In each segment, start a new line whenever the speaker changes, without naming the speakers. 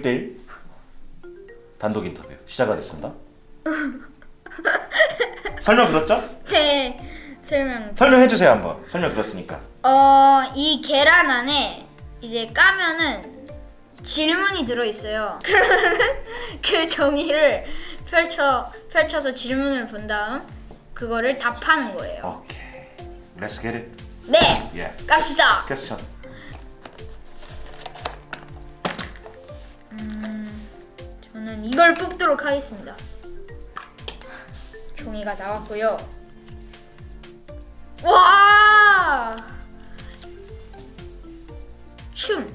1대1 단독 인터뷰 시작하겠습니다. 설명 들었죠?
네, 설명.
설명해 주세요 한번. 설명 들었으니까.
어, 이 계란 안에 이제 까면은 질문이 들어 있어요. 그 종이를 펼쳐 펼쳐서 질문을 본 다음 그거를 답하는 거예요.
오케이. Let's get it.
네,
예.
갑시다.
퀘스천.
뽑도록 하겠습니다. 종이가 나왔고요. 와! 춤.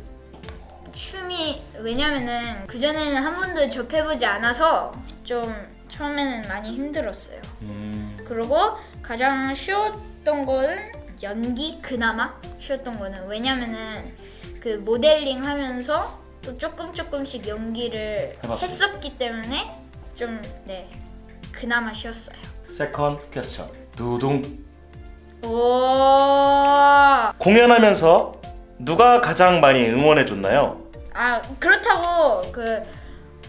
춤이 왜냐면은 그 전에는 한 번도 접해보지 않아서 좀 처음에는 많이 힘들었어요.
음.
그리고 가장 쉬웠던 거는 연기 그나마 쉬웠던 거는 왜냐면은 그 모델링 하면서 또 조금 조금씩 연기를
해봤어요.
했었기 때문에 좀 네 그나마 쉬웠어요.
세컨 퀘스천. 두둥.
오.
공연하면서 누가 가장 많이 응원해 줬나요?
아 그렇다고 그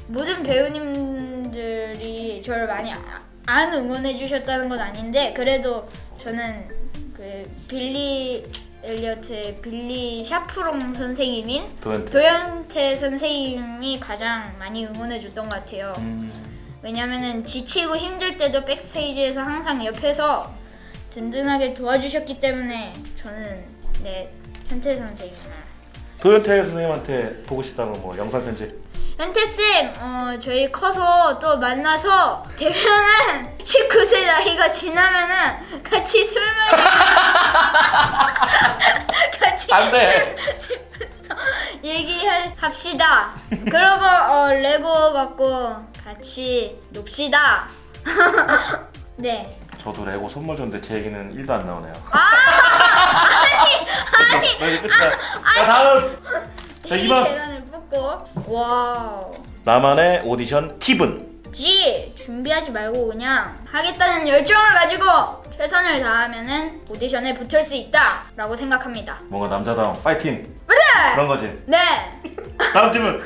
모든 배우님들이 저를 많이 아- 안 응원해 주셨다는 건 아닌데 그래도 저는 그 빌리 엘리어트의 빌리 샤프롱 선생님인
도현태.
도현태 선생님이 가장 많이 응원해 줬던 것 같아요.
음.
왜냐면은 지치고 힘들 때도 백스테이지에서 항상 옆에서 든든하게 도와주셨기 때문에 저는 네 현태 선생님을
도현태 선생님한테 보고 싶다는 뭐 영상 편지.
현태쌤, 어, 저희 커서 또 만나서 되면은 19세 나이가 지나면은 같이 술 마시면서 같이
안 돼.
술 마시면서 얘기합시다. 그리고 어, 레고 갖고 같이 놉시다. 네.
저도 레고 선물 줬는데 제 얘기는 1도 안 나오네요.
아니, 아니,
나 이제 끝이야. 자 다음.
자이
2번.
계란을 뽑고 와우.
나만의 오디션 팁은
지 준비하지 말고 그냥 하겠다는 열정을 가지고 최선을 다하면은 오디션에 붙을 수 있다라고 생각합니다.
뭔가 남자다운 파이팅
그래.
그런 거지.
네.
다음 질문.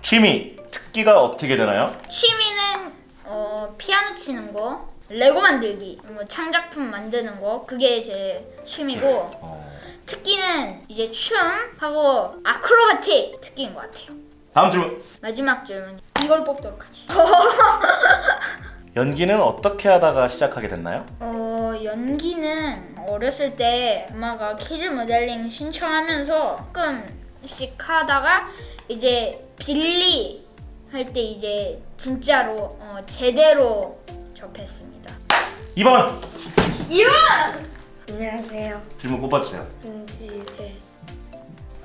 취미 특기가 어떻게 되나요?
취미는 어, 피아노 치는 거, 레고 만들기, 뭐 창작품 만드는 거 그게 제 취미고
어.
특기는 이제 춤 하고 아크로바틱 특기인 것 같아요.
다음 질문.
마지막 질문 이걸 뽑도록 하지.
연기는 어떻게 하다가 시작하게 됐나요?
어 연기는 어렸을 때 엄마가 키즈 모델링 신청하면서 조금씩 하다가 이제 빌리 할 때 이제 진짜로 어, 제대로 접했습니다.
2번
이런
안녕하세요.
질문 뽑아주세요.
이제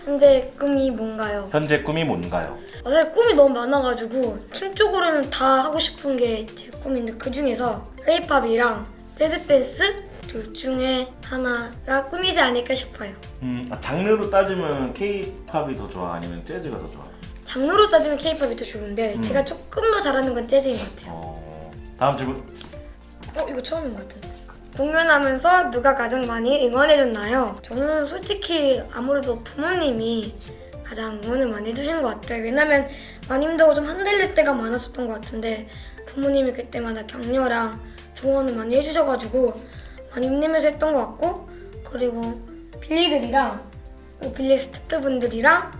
현재 꿈이 뭔가요?
현재 꿈이 뭔가요?
아, 사실 꿈이 너무 많아가지고 춤 쪽으로는 다 하고 싶은 게 제 꿈인데 그 중에서 K-팝이랑 재즈 댄스 둘 중에 하나가 꿈이지 않을까 싶어요.
음, 아, 장르로 따지면 K-팝이 더 좋아 아니면 재즈가 더 좋아?
장르로 따지면 K-팝이 더 좋은데
음.
제가 조금 더 잘하는 건 재즈인 것 같아요.
어, 다음 질문.
어 이거 처음인 것 같은데. 공연하면서 누가 가장 많이 응원해줬나요? 저는 솔직히 아무래도 부모님이 가장 응원을 많이 해주신 것 같아요. 왜냐면 많이 힘들고 좀 흔들릴 때가 많았었던 것 같은데 부모님이 그때마다 격려랑 조언을 많이 해주셔가지고 많이 힘내면서 했던 것 같고 그리고 빌리들이랑 그 빌리 스태프분들이랑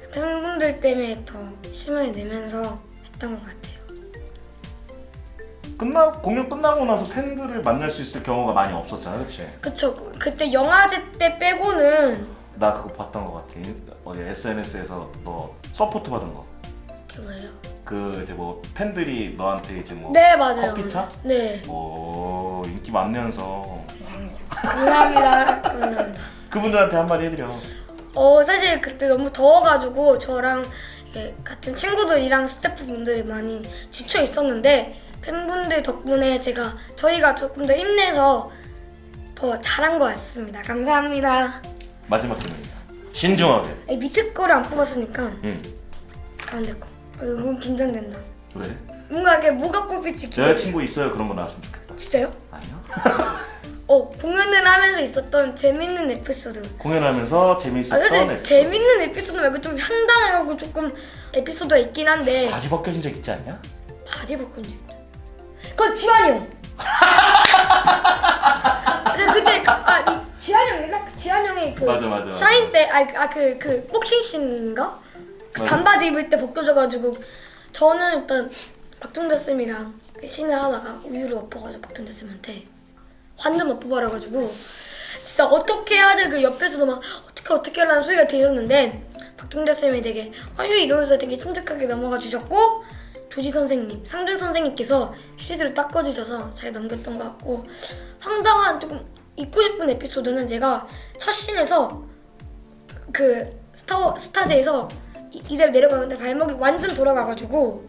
그 팬분들 때문에 더 힘을 내면서 했던 것 같아요.
끝나 공연 끝나고 나서 팬들을 만날 수 있을 경우가 많이 없었잖아, 그렇지?
그쵸. 그때 영화제 때 빼고는
나 그거 봤던 것 같아. 인- 어디 SNS에서 너 서포트 받은 거.
그게 뭐예요?
그 이제 뭐 팬들이 너한테 이제 뭐
네 맞아요.
커피차?
맞아요. 네.
뭐 인기 많으면서
감사합니다. 감사합니다.
그분들한테 한마디 해드려.
어 사실 그때 너무 더워가지고 저랑 이렇게 같은 친구들이랑 스태프분들이 많이 지쳐 있었는데 팬분들 덕분에 제가 저희가 조금 더 힘내서 더 잘한 것 같습니다. 감사합니다.
마지막 질문입니다. 신중하게.
이 밑에 거를 안 뽑았으니까
응.
가운데 거. 어, 너무 긴장된다.
왜?
뭔가 이게 뭐가 뽑힐지 기대.
여자친구 있어요? 그런 거 나왔으면 좋겠다.
진짜요?
아니요?
어 공연을 하면서 있었던 재밌는 에피소드.
공연하면서
아
재미있었던
사실
에피소드.
재밌는 에피소드 말고 좀 황당하고 조금 에피소드가 있긴 한데
바지 벗겨진 적 있지 않냐?
바지 적 있죠. 그건 지환이 형. 저 그때 그- 아 이, 지환이 형인가? 그 지환이 형이 그
맞아, 맞아.
샤인 때 아그그 그 복싱 씬인가? 그
맞아.
반바지 입을 때 벗겨져가지고 저는 일단 박종대 쌤이랑 그 씬을 하다가 우유를 엎어가지고 박종대 쌤한테 완전 엎어버려가지고 진짜 어떻게 하지 그 옆에서도 막 어떻게 어떻게 하라는 소리가 들렸는데 박종대 쌤이 되게 아유 이러면서 되게 침착하게 넘어가 주셨고 조지 선생님, 상준 선생님께서 휴지를 닦아주셔서 잘 넘겼던 것 같고 황당한 조금 잊고 싶은 에피소드는 제가 첫 씬에서 그 스타 스타제에서 이- 이제를 내려가는데 발목이 완전 돌아가가지고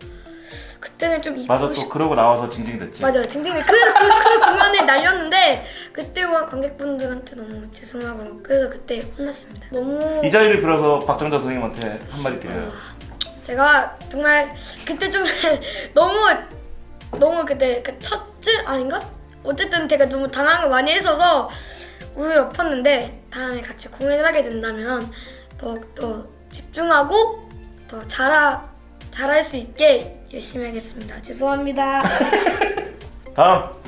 그때는 좀 잊고
맞아 또 그러고 나와서 징징댔지.
맞아요. 징징이 그래서 그, 그 공연에 날렸는데 그때 관객분들한테 너무 죄송하고 그래서 그때 혼났습니다. 너무
이 자리를 빌어서 박정자 선생님한테 한마디 드려요.
제가 정말 그때 좀 너무 너무 그때 그 첫째 아닌가? 어쨌든 제가 너무 당황을 많이 했어서 우유를 엎었는데 다음에 같이 공연을 하게 된다면 더욱더 집중하고 더 잘하 잘할 수 있게 열심히 하겠습니다. 죄송합니다.
다음